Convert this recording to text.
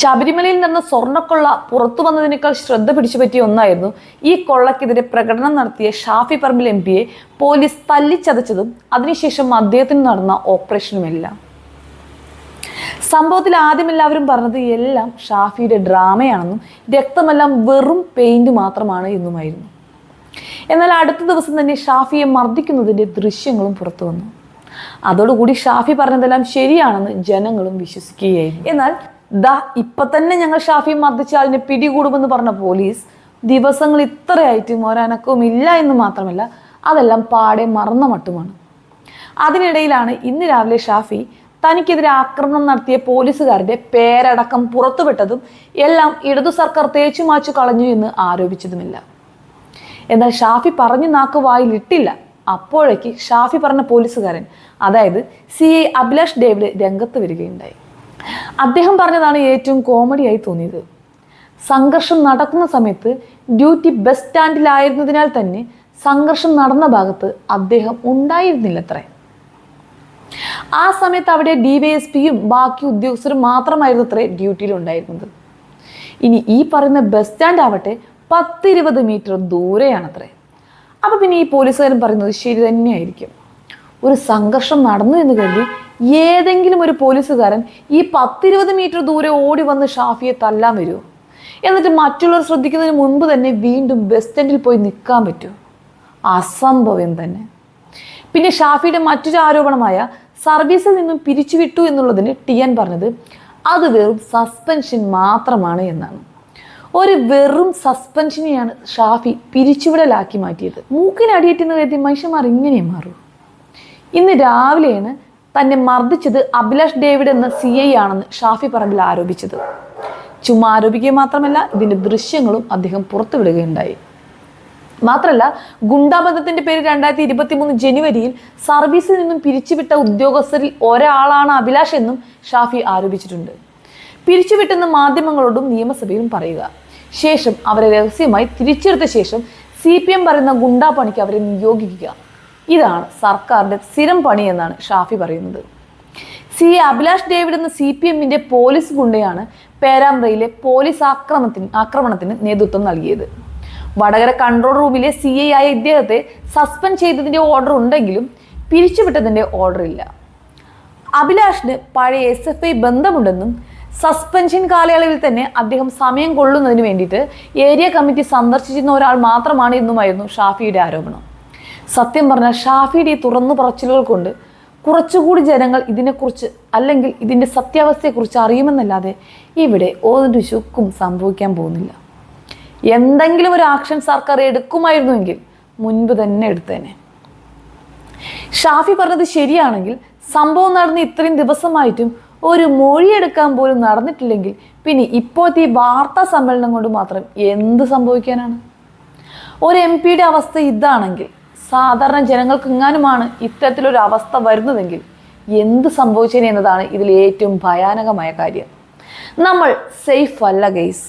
ശബരിമലയിൽ നിന്ന് സ്വർണക്കൊള്ള പുറത്തു വന്നതിനേക്കാൾ ശ്രദ്ധ പിടിച്ചു പറ്റിയ ഒന്നായിരുന്നു ഈ കൊള്ളക്കെതിരെ പ്രകടനം നടത്തിയ ഷാഫി പറമ്പിൽ എം പിയെ പോലീസ് തല്ലിച്ചതച്ചതും അതിനുശേഷം അദ്ദേഹത്തിന് നടന്ന ഓപ്പറേഷനുമെല്ലാം. സംഭവത്തിൽ ആദ്യം എല്ലാവരും പറഞ്ഞത് എല്ലാം ഷാഫിയുടെ ഡ്രാമയാണെന്നും രക്തമെല്ലാം വെറും പെയിന്റ് മാത്രമാണ് എന്നുമായിരുന്നു. എന്നാൽ അടുത്ത ദിവസം തന്നെ ഷാഫിയെ മർദ്ദിക്കുന്നതിന്റെ ദൃശ്യങ്ങളും പുറത്തു വന്നു. അതോടുകൂടി ഷാഫി പറഞ്ഞതെല്ലാം ശരിയാണെന്ന് ജനങ്ങളും വിശ്വസിക്കുകയായിരുന്നു. എന്നാൽ ദാ ഇപ്പൊ തന്നെ ഞങ്ങൾ ഷാഫി മർദ്ദിച്ച ആളിനെ പിടികൂടുമെന്ന് പറഞ്ഞ പോലീസ് ദിവസങ്ങൾ ഇത്രയായിട്ടും ഒരനക്കവും ഇല്ല എന്ന് മാത്രമല്ല അതെല്ലാം പാടെ മറന്ന മട്ടുമാണ്. അതിനിടയിലാണ് ഇന്ന് രാവിലെ ഷാഫി തനിക്കെതിരെ ആക്രമണം നടത്തിയ പോലീസുകാരുടെ പേരടക്കം പുറത്തുവിട്ടതും എല്ലാം ഇടതു സർക്കാർ തേച്ചു മാച്ചു കളഞ്ഞു എന്ന് ആരോപിച്ചതുമില്ല. എന്നാൽ ഷാഫി പറഞ്ഞു നാക്ക് വായിലിട്ടില്ല അപ്പോഴേക്ക് ഷാഫി പറഞ്ഞ പോലീസുകാരൻ അതായത് സി ഐ അഭിലാഷ് ഡേവിഡ് രംഗത്ത് വരികയുണ്ടായി. അദ്ദേഹം പറഞ്ഞതാണ് ഏറ്റവും കോമഡിയായി തോന്നിയത്. സംഘർഷം നടക്കുന്ന സമയത്ത് ഡ്യൂട്ടി ബസ് സ്റ്റാൻഡിലായിരുന്നതിനാൽ തന്നെ സംഘർഷം നടന്ന ഭാഗത്ത് അദ്ദേഹം ഉണ്ടായിരുന്നില്ലത്രേ. ആ സമയത്ത് അവിടെ ഡി വൈ എസ് പിയും ബാക്കി ഉദ്യോഗസ്ഥരും മാത്രമായിരുന്നു അത്രേ ഡ്യൂട്ടിയിൽ ഉണ്ടായിരുന്നത് ഇനി ഈ പറയുന്ന ബസ് സ്റ്റാൻഡ് ആവട്ടെ പത്തിരുപത് മീറ്റർ ദൂരെയാണത്രേ. അപ്പൊ പിന്നെ ഈ പോലീസുകാരൻ പറയുന്നത് ശരി തന്നെയായിരിക്കും. ഒരു സംഘർഷം നടന്നു എന്ന് കരുതി ഏതെങ്കിലും ഒരു പോലീസുകാരൻ ഈ പത്തിരുപത് മീറ്റർ ദൂരെ ഓടി വന്ന് ഷാഫിയെ തല്ലാൻ വരുമോ എന്നിട്ട് മറ്റുള്ളവർ ശ്രദ്ധിക്കുന്നതിന് മുൻപ് തന്നെ വീണ്ടും ബസ് സ്റ്റാൻഡിൽ പോയി നിൽക്കാൻ പറ്റുമോ അസംഭവം തന്നെ. പിന്നെ ഷാഫിയുടെ മറ്റൊരു ആരോപണമായ സർവീസിൽ നിന്നും പിരിച്ചുവിട്ടു എന്നുള്ളതിന് ടി എൻ പറഞ്ഞത് അത് വെറും സസ്പെൻഷൻ മാത്രമാണ് എന്നാണ്. ഒരു വെറും സസ്പെൻഷനെയാണ് ഷാഫി പിരിച്ചുവിടലാക്കി മാറ്റിയത്. മൂക്കിനടിയേറ്റെന്ന് കരുതി മനുഷ്യന്മാർ ഇങ്ങനെ മാറൂ. ഇന്ന് രാവിലെയാണ് തന്നെ മർദ്ദിച്ചത് അഭിലാഷ് ഡേവിഡ് എന്ന സി ഐ ആണെന്ന് ഷാഫി പറമ്പിൽ ആരോപിച്ചത്. ചുമ ആരോപിക്കുക മാത്രമല്ല ഇതിന്റെ ദൃശ്യങ്ങളും അദ്ദേഹം പുറത്തുവിടുകയുണ്ടായി. മാത്രമല്ല ഗുണ്ടാബന്ധത്തിന്റെ പേര് രണ്ടായിരത്തി ഇരുപത്തി മൂന്ന് ജനുവരിയിൽ സർവീസിൽ നിന്നും പിരിച്ചുവിട്ട ഉദ്യോഗസ്ഥരിൽ ഒരാളാണ് അഭിലാഷ് എന്നും ഷാഫി ആരോപിച്ചിട്ടുണ്ട്. പിരിച്ചുവിട്ടെന്ന് മാധ്യമങ്ങളോടും നിയമസഭയിലും പറയുക. ശേഷം അവരെ രഹസ്യമായി തിരിച്ചെടുത്ത ശേഷം സി പി എം പറയുന്ന ഗുണ്ടാ പണിക്ക് അവരെ നിയോഗിക്കുക. ഇതാണ് സർക്കാരിന്റെ സ്ഥിരം പണി എന്നാണ് ഷാഫി പറയുന്നത്. സി അഭിലാഷ് ഡേവിഡ് എന്ന സി പി എമ്മിന്റെ പോലീസ് ഗുണ്ടയാണ് പേരാമ്പ്രയിലെ പോലീസ് ആക്രമണത്തിന് ആക്രമണത്തിന് നേതൃത്വം നൽകിയത്. വടകര കൺട്രോൾ റൂമിലെ സി ഐ ആയ ഇദ്ദേഹത്തെ സസ്പെൻഡ് ചെയ്തതിന്റെ ഓർഡർ ഉണ്ടെങ്കിലും പിരിച്ചുവിട്ടതിന്റെ ഓർഡർ ഇല്ല. അഭിലാഷിന് പഴയ എസ് എഫ് ഐ ബന്ധമുണ്ടെന്നും സസ്പെൻഷൻ കാലയളവിൽ തന്നെ അദ്ദേഹം സമയം കൊള്ളുന്നതിന് വേണ്ടിയിട്ട് ഏരിയ കമ്മിറ്റി സന്ദർശിച്ചിരുന്ന ഒരാൾ മാത്രമാണ് എന്നുമായിരുന്നു ഷാഫിയുടെ ആരോപണം. സത്യം പറഞ്ഞാൽ ഷാഫിയുടെ ഈ തുറന്നു പറച്ചിലുകൾ കൊണ്ട് കുറച്ചുകൂടി ജനങ്ങൾ ഇതിനെക്കുറിച്ച് അല്ലെങ്കിൽ ഇതിന്റെ സത്യാവസ്ഥയെക്കുറിച്ച് അറിയുമെന്നല്ലാതെ ഇവിടെ ഒരു ശുക്കും സംഭവിക്കാൻ പോകുന്നില്ല. എന്തെങ്കിലും ഒരു ആക്ഷൻ സർക്കാർ എടുക്കുമായിരുന്നുവെങ്കിൽ മുൻപ് തന്നെ എടുത്തേനെ. ഷാഫി പറഞ്ഞത് ശരിയാണെങ്കിൽ സംഭവം നടന്ന് ഇത്രയും ദിവസമായിട്ടും ഒരു മൊഴിയെടുക്കാൻ പോലും നടന്നിട്ടില്ലെങ്കിൽ പിന്നെ ഇപ്പോഴത്തെ ഈ വാർത്താ സമ്മേളനം കൊണ്ട് മാത്രം എന്ത് സംഭവിക്കാനാണ്? ഒരു എം പിയുടെ അവസ്ഥ ഇതാണെങ്കിൽ സാധാരണ ജനങ്ങൾക്ക് എങ്ങാനുമാണ് ഇത്തരത്തിലൊരു അവസ്ഥ വരുന്നതെങ്കിൽ എന്ത് സംഭവിച്ചേനെ എന്നതാണ് ഇതിൽ ഏറ്റവും ഭയാനകമായ കാര്യം. നമ്മൾ സേഫ് അല്ല ഗെയ്സ്